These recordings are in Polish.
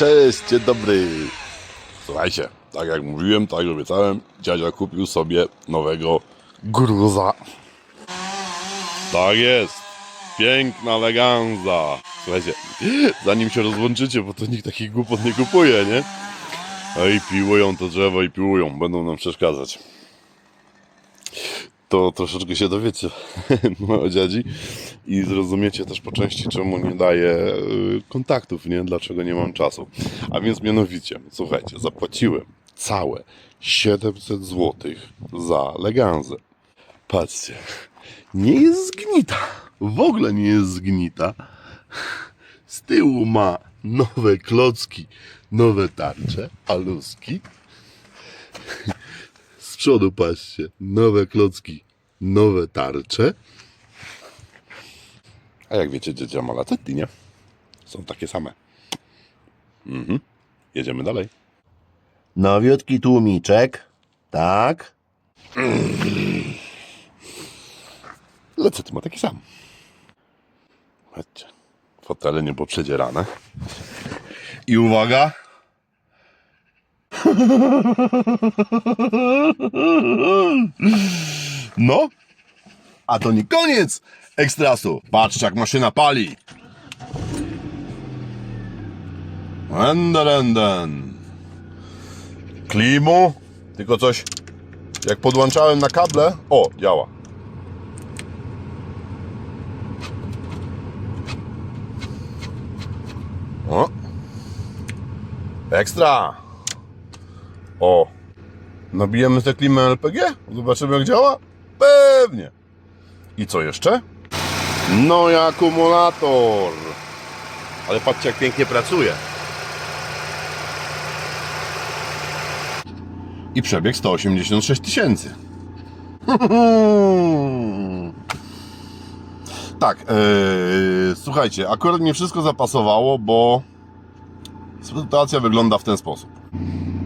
Cześć, dzień dobry. Słuchajcie, tak jak mówiłem, tak jak obiecałem, dziadzia kupił sobie nowego gruza. Tak jest. Piękna eleganza. Słuchajcie, zanim się rozłączycie, bo to nikt takich głupot nie kupuje, nie? I piłują to drzewo i piłują, będą nam przeszkadzać. To troszeczkę się dowiecie o dziadzi i zrozumiecie też po części, czemu nie daję y, kontaktów, nie? Dlaczego nie mam czasu. A więc mianowicie, słuchajcie, zapłaciłem całe 700 zł za leganzę. Patrzcie, nie jest zgnita. W ogóle nie jest zgnita. Z tyłu ma nowe klocki, nowe tarcze, aluski. Przodu patrzcie, nowe klocki, nowe tarcze. A jak wiecie, dziedzia ma lacetti, nie? Są takie same. Mhm. Jedziemy dalej. Nowiutki tłumiczek. Tak. Lecety ma taki sam. Chodźcie. Fotele nie poprzedzierane. I uwaga. No. A to nie koniec ekstrasu. Patrzcie jak maszyna pali. Enderen. Klimu. Tylko coś jak podłączałem na kable. O, działa. O. Ekstra. O. Nabijemy tę klimę LPG? Zobaczymy jak działa? Pewnie. I co jeszcze? No i akumulator. Ale patrzcie jak pięknie pracuje. I przebieg 186 tysięcy. Tak, yy, słuchajcie, akurat nie wszystko zapasowało, bo sytuacja wygląda w ten sposób.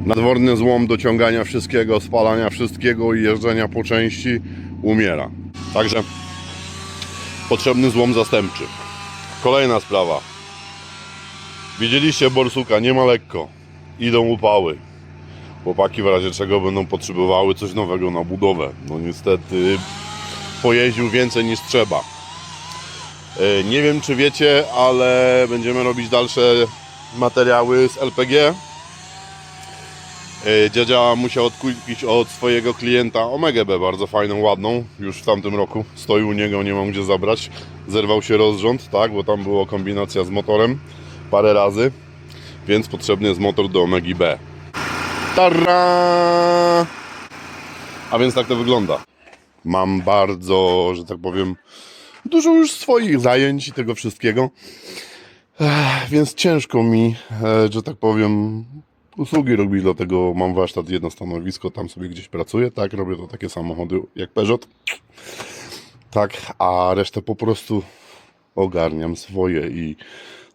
Nadworny złom dociągania wszystkiego, spalania wszystkiego i jeżdżenia po części umiera. Także potrzebny złom zastępczy. Kolejna sprawa. Widzieliście borsuka, nie ma lekko. Idą upały. Chłopaki w razie czego będą potrzebowały coś nowego na budowę. No niestety pojeździł więcej niż trzeba. E, Nie wiem, czy wiecie, ale będziemy robić dalsze materiały z LPG. E, Dziadzia musiał odkupić od swojego klienta Omegę B, bardzo fajną, ładną, już w tamtym roku. Stoi u niego, nie mam gdzie zabrać. Zerwał się rozrząd, tak, bo tam była kombinacja z motorem parę razy, więc potrzebny jest motor do Omegi B. Tara! A więc tak to wygląda. Mam bardzo, że tak powiem, dużo już swoich zajęć i tego wszystkiego. Więc ciężko mi, e, że tak powiem, usługi robić, dlatego mam warsztat, jedno stanowisko, tam sobie gdzieś pracuję, tak, robię to takie samochody jak Peugeot. Tak, a resztę po prostu ogarniam swoje i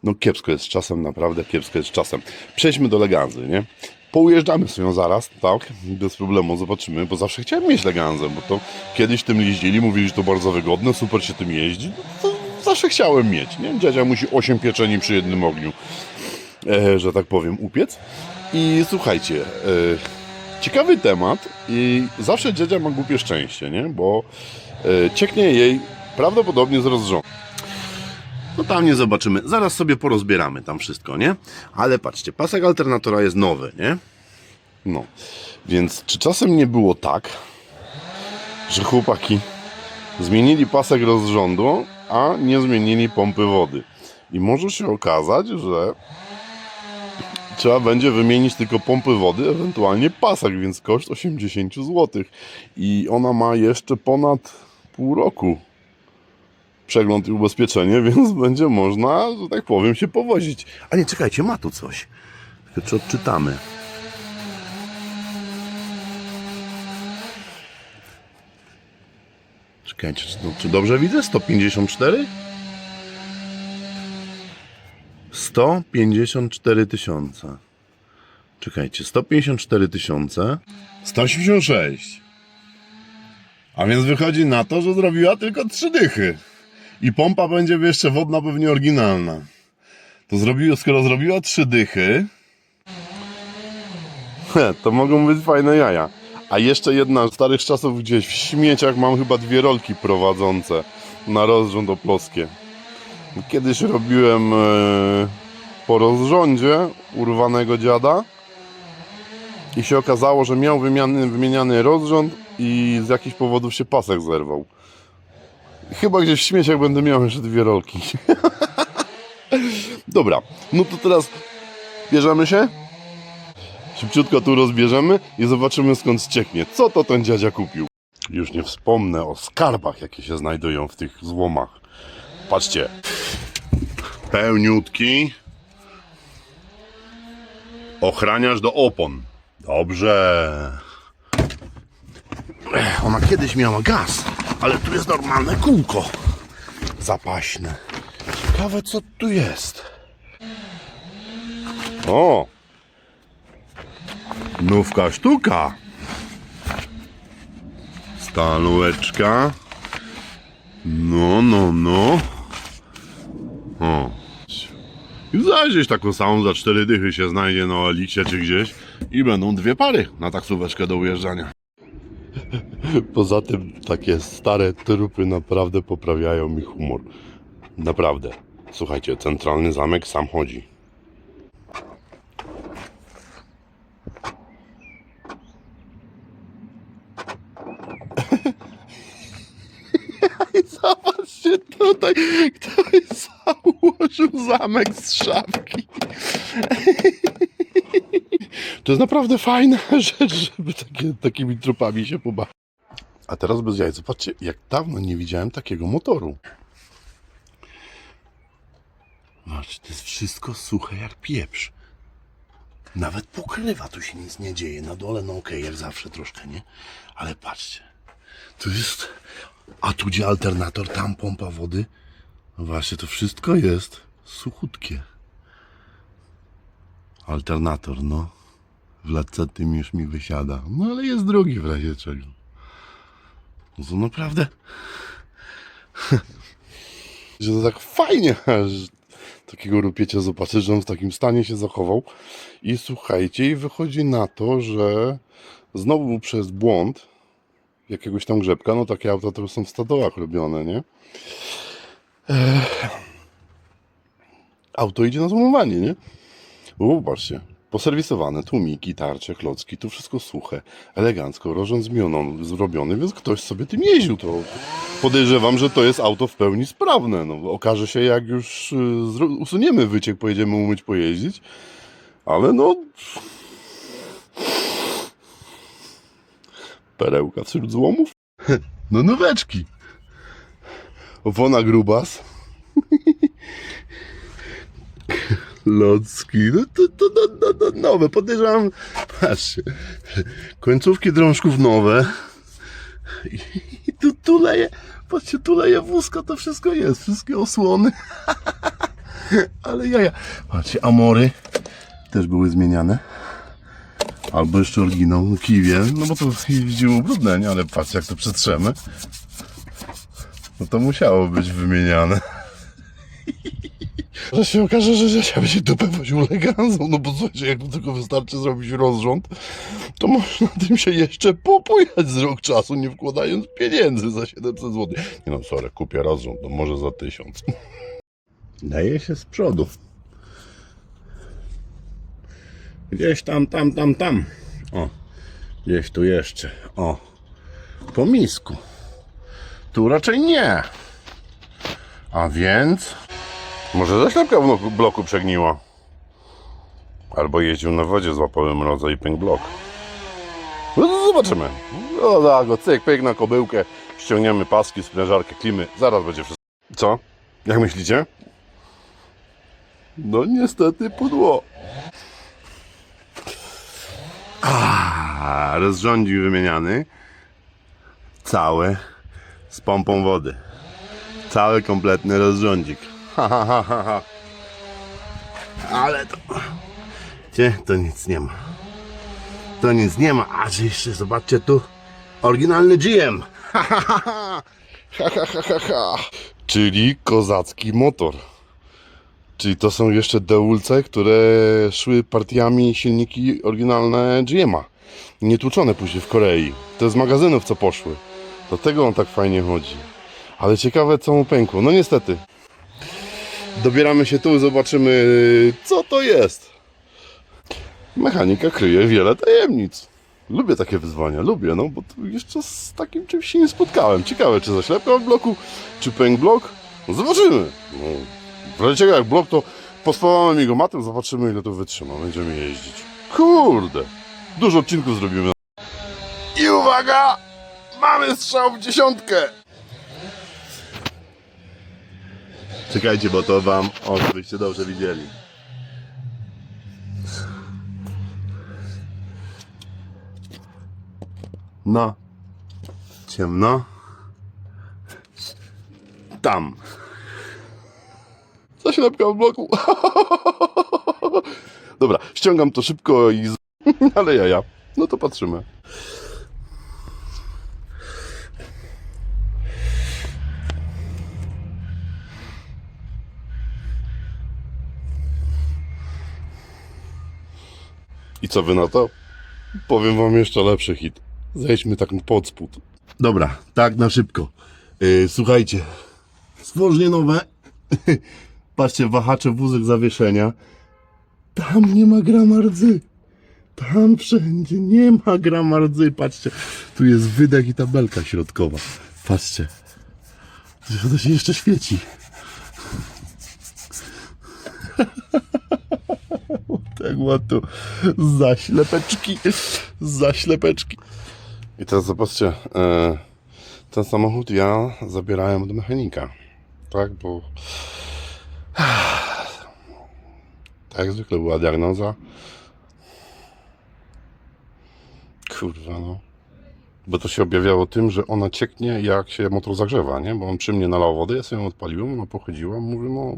no kiepsko jest czasem, naprawdę kiepsko jest czasem. Przejdźmy do Leganzy, nie? Poujeżdżamy sobie zaraz, tak? Bez problemu, zobaczymy, bo zawsze chciałem mieć Leganzę, bo to kiedyś tym jeździli, mówili, że to bardzo wygodne, super się tym jeździ. No, zawsze chciałem mieć, nie? Dziadzia musi 8 pieczeni przy jednym ogniu, e, że tak powiem, upiec. I słuchajcie, e, ciekawy temat i zawsze dziadzia ma głupie szczęście, nie? Bo e, cieknie jej prawdopodobnie z rozrządu. No tam nie zobaczymy. Zaraz sobie porozbieramy tam wszystko, nie? Ale patrzcie, pasek alternatora jest nowy, nie? No. Więc czy czasem nie było tak, że chłopaki zmienili pasek rozrządu, a nie zmienili pompy wody? I może się okazać, że trzeba będzie wymienić tylko pompy wody, ewentualnie pasek, więc koszt 80 zł. I ona ma jeszcze ponad pół roku przegląd i ubezpieczenie, więc będzie można, że tak powiem, się powozić. A nie, czekajcie, ma tu coś. Tylko czy odczytamy. Czekajcie, czy, no, czy dobrze widzę? 154? 154 tysiące. Czekajcie, 154 tysiące. 186. A więc wychodzi na to, że zrobiła tylko trzy dychy. I pompa będzie jeszcze wodna, pewnie oryginalna. To zrobiło, skoro zrobiła trzy dychy, to mogą być fajne jaja. A jeszcze jedna z starych czasów gdzieś w śmieciach mam chyba dwie rolki prowadzące na rozrząd oploskie. Kiedyś robiłem e, po rozrządzie urwanego dziada i się okazało, że miał wymiany, wymieniany rozrząd i z jakichś powodów się pasek zerwał. Chyba gdzieś w śmieciach będę miał jeszcze dwie rolki. Dobra, no to teraz bierzemy się. Szybciutko tu rozbierzemy i zobaczymy skąd cieknie. Co to ten dziadzia kupił? Już nie wspomnę o skarbach, jakie się znajdują w tych złomach. Patrzcie. Pełniutki. Ochraniasz do opon. Dobrze. Ona kiedyś miała gaz, ale tu jest normalne kółko. Zapaśne. Ciekawe co tu jest. O! Nówka sztuka. Stalóweczka. No, no, no. O. I zaś gdzieś taką samą za cztery dychy się znajdzie na Eliksie czy gdzieś i będą dwie pary na taksóweczkę do ujeżdżania. Poza tym takie stare trupy naprawdę poprawiają mi humor. Naprawdę. Słuchajcie, centralny zamek sam chodzi. Zobaczcie tutaj, ktoś założył zamek z szafki. To jest naprawdę fajna rzecz, żeby takie, takimi trupami się pobawić. A teraz bez jaj, zobaczcie, jak dawno nie widziałem takiego motoru. Zobaczcie, to jest wszystko suche jak pieprz. Nawet pokrywa, tu się nic nie dzieje. Na dole, no okej, jak zawsze troszkę, nie? Ale patrzcie, tu jest... A tu gdzie alternator, tam pompa wody. No właśnie, to wszystko jest suchutkie. Alternator, no. W latce tym już mi wysiada. No ale jest drugi w razie czego. No to naprawdę... że to tak fajnie, że takiego rupiecia zobaczyć, że on w takim stanie się zachował. I słuchajcie, i wychodzi na to, że znowu przez błąd jakiegoś tam grzebka, no takie auta to są w stadołach robione, nie? Auto idzie na złomowanie, nie? Popatrzcie, poserwisowane, tłumiki, tarcze, klocki, tu wszystko suche, elegancko, rożąc zmianą zrobiony, więc ktoś sobie tym jeździł, to podejrzewam, że to jest auto w pełni sprawne, no okaże się jak już y, usuniemy wyciek, pojedziemy umyć, pojeździć, ale no... Perełka wśród złomów? No noweczki. Opona grubas. Locki, no to, to, to, to, to nowe, podejrzewam, patrzcie, końcówki drążków nowe. I, tu, tu leje, patrzcie, tu leje wózka, to wszystko jest, wszystkie osłony, ale jaja, patrzcie, amory też były zmieniane, albo jeszcze oryginał, kiwie, no bo to jeździło brudne, nie, ale patrzcie jak to przetrzemy, no to musiało być wymieniane. Że się okaże, że Rzesia będzie dupę woził elegancką, no bo słuchajcie, jak tylko wystarczy zrobić rozrząd, to można tym się jeszcze popujać z rok czasu, nie wkładając pieniędzy za 700 zł. Nie no, sorry, kupię rozrząd, no może za 1000. Daje się z przodu. Gdzieś tam, tam, tam, tam. O, gdzieś tu jeszcze. O, po misku. Tu raczej nie. A więc... Może zaślepka w bloku- przegniła. Albo jeździł na wodzie, złapałem mroza i pęk blok. No zobaczymy. No da go, cyk, pyk na kobyłkę, ściągniemy paski, sprężarkę, klimy, zaraz będzie wszystko. Co? Jak myślicie? No niestety pudło. A, rozrządził wymieniany. Cały z pompą wody. Cały kompletny rozrządzik. Ale to... Gdzie? To nic nie ma. To nic nie ma. A jeszcze zobaczcie tu. Oryginalny GM. Ha, ha, ha, ha. Ha, ha, ha, ha, ha. Czyli kozacki motor. Czyli to są jeszcze deulce, które szły partiami silniki oryginalne GM'a. Nietłuczone później w Korei. To z magazynów co poszły. Do tego on tak fajnie chodzi. Ale ciekawe co mu pękło. No niestety. Dobieramy się tu, zobaczymy co to jest. Mechanika kryje wiele tajemnic. Lubię takie wyzwania, lubię, no bo jeszcze z takim czymś się nie spotkałem. Ciekawe, czy zaślepka w bloku, czy pęk blok? No zobaczymy. No, w razie jak blok, to pospawamy go matem, zobaczymy ile to wytrzyma. Będziemy jeździć. Kurde, dużo odcinków zrobimy. I uwaga! Mamy strzał w dziesiątkę! Czekajcie, bo to wam, o, żebyście dobrze widzieli. No. Ciemno. Tam. Zaślepka w bloku. Dobra, ściągam to szybko i... Ale ja, ja. No to patrzymy. I co wy na to? Powiem wam jeszcze lepszy hit. Zejdźmy tak pod spód. Dobra, tak na szybko. Yy, słuchajcie, stworzenie nowe. Patrzcie, wahacze, wózek zawieszenia. Tam nie ma grama rdzy. Tam wszędzie nie ma grama rdzy. Patrzcie, tu jest wydech i tabelka środkowa. Patrzcie. To się jeszcze świeci. Tak ładno. Zaślepeczki. Zaślepeczki. I teraz zobaczcie, e, ten samochód ja zabierałem od mechanika. Tak, bo tak jak zwykle była diagnoza. Kurwa no. Bo to się objawiało tym, że ona cieknie jak się motor zagrzewa, nie? Bo on przy mnie nalał wodę, ja sobie ją odpaliłem, ona pochodziła, mówię, no,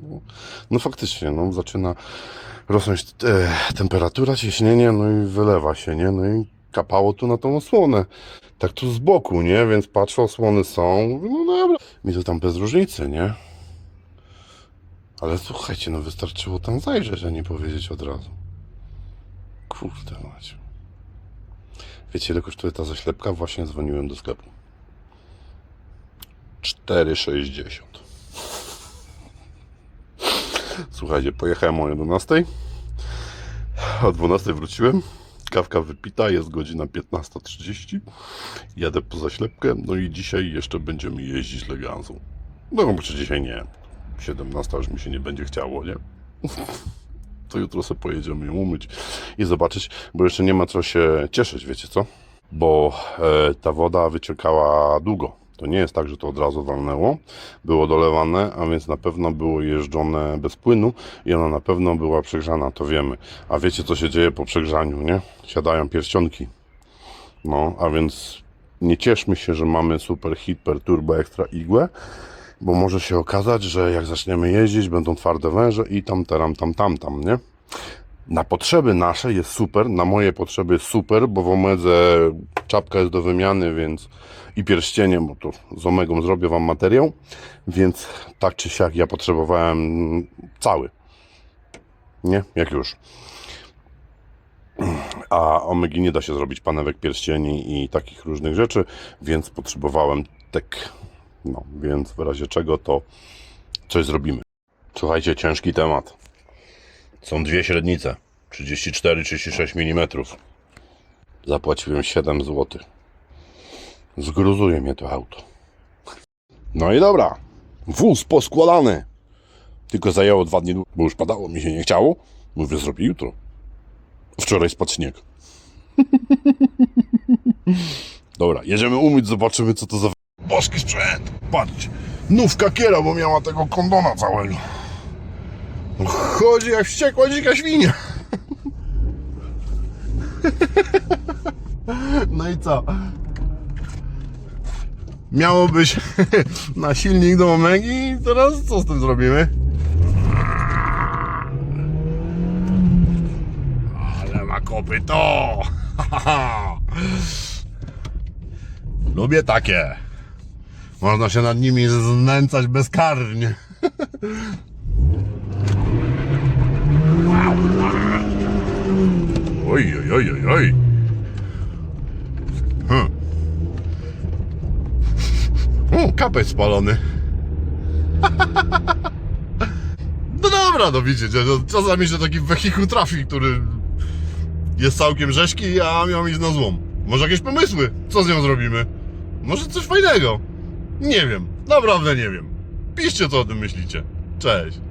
no, faktycznie, no zaczyna rosnąć e, temperatura, ciśnienie, no i wylewa się, nie? No i kapało tu na tą osłonę. Tak tu z boku, nie? Więc patrzę, osłony są, no dobra. Mi to tam bez różnicy, nie? Ale słuchajcie, no wystarczyło tam zajrzeć, a nie powiedzieć od razu. Kurde macie. Wiecie, ile kosztuje ta zaślepka? Właśnie dzwoniłem do sklepu. 4,60. Słuchajcie, pojechałem o 11. O 12 wróciłem. Kawka wypita, jest godzina 15.30. Jadę po zaślepkę, no i dzisiaj jeszcze będziemy jeździć legansą. No, czy dzisiaj nie. 17 już mi się nie będzie chciało, nie? To jutro sobie pojedziemy ją umyć i zobaczyć, bo jeszcze nie ma co się cieszyć, wiecie co? Bo e, ta woda wyciekała długo. To nie jest tak, że to od razu walnęło. Było dolewane, a więc na pewno było jeżdżone bez płynu i ona na pewno była przegrzana, to wiemy. A wiecie, co się dzieje po przegrzaniu, nie? Siadają pierścionki. No, a więc nie cieszmy się, że mamy super hiper turbo ekstra igłę, bo może się okazać, że jak zaczniemy jeździć, będą twarde węże i tam, teram, tam, tam, tam, nie? Na potrzeby nasze jest super, na moje potrzeby super, bo w Omedze czapka jest do wymiany, więc i pierścienie, bo tu z Omegą zrobię Wam materiał, więc tak czy siak ja potrzebowałem cały, nie? Jak już. A Omegi nie da się zrobić panewek pierścieni i takich różnych rzeczy, więc potrzebowałem tek. No, więc w razie czego to coś zrobimy. Słuchajcie, ciężki temat. Są dwie średnice. 34-36 mm. Zapłaciłem 7 zł. Zgruzuje mnie to auto. No i dobra. Wóz poskładany. Tylko zajęło dwa dni, bo już padało, mi się nie chciało. Mówię, zrobię jutro. Wczoraj spadł śnieg. Dobra, jedziemy umyć, zobaczymy co to za boski sprzęt. Patrzcie, nówka kiera, bo miała tego kondona całego. Chodzi jak wściekła dzika świnia. No i co? Miało być na silnik do Omegi i teraz co z tym zrobimy? Ale ma kopyto! Lubię takie. Można się nad nimi znęcać bezkarnie. Oj, oj, oj, oj, oj. Hm. O, kapeć spalony. No dobra, no widzicie, no, czasami się taki wehikuł trafi, który jest całkiem rzeźki, a miał iść na złom. Może jakieś pomysły? Co z nią zrobimy? Może coś fajnego? Nie wiem, naprawdę nie wiem. Piszcie co o tym myślicie. Cześć.